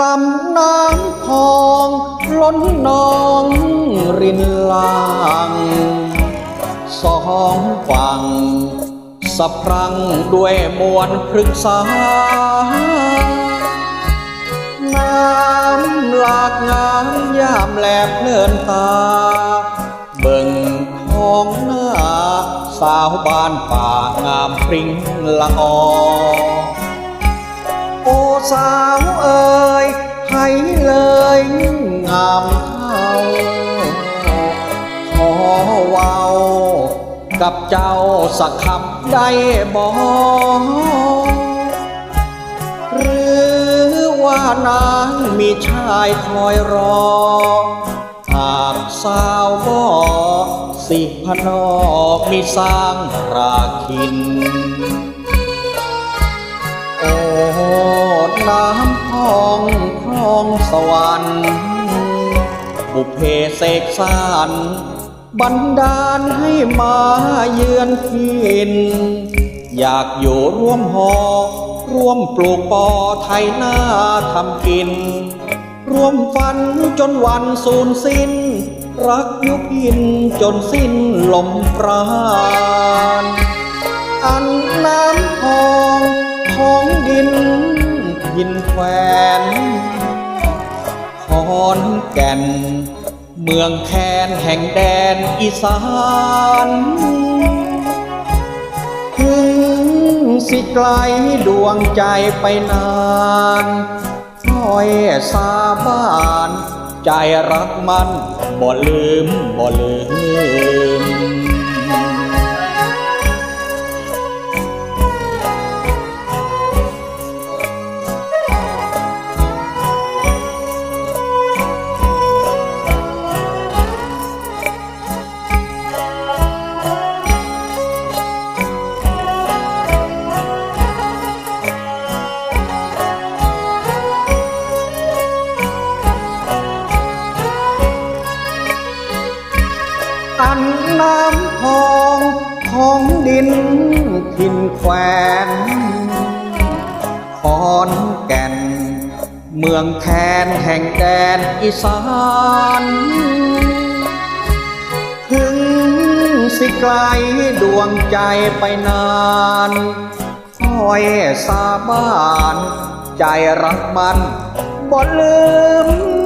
ลำน้ำพองล้นนองรินลางสองฝั่งสะพรังด้วยมวลพฤกษา น้ำหลากงามยามแหลกเลื่อนตา สาวบ้านป่างามพริ้งละออโอสาวเอ่ยให้เลยงามเท่าขอเว้ากับเจ้าสักคำได้บ่หรือว่านางมีชายคอยรอหากสาวบ่ สิพนอกมีสร้างราคิน โอ้น้ำพองคลองสวรรค์บุพเพเสกสารบันดาลให้มาเยือนทิน อยากอยู่ร่วมหอ ร่วมปลูกปอไทยหน้าทำกิน ร่วมฝันจนวันสูญสิ้น รักยุพินจนสิ้นลมปราณอันน้ำทองของดินยินแควนขอนแก่น เมืองแคนแห่งแดนอีสานถึงสิไกลดวงใจไปนานคอยสาบาน ใจรักมัน บ่ลืมบ่ลืม อันน้ำพองของดินทินแควนขอนแก่น เมืองแคนแห่งแดนอีสานถึงสิไกลดวงใจไปนานคอยสาบาน ใจรักมันบ่ลืมบ่ลืม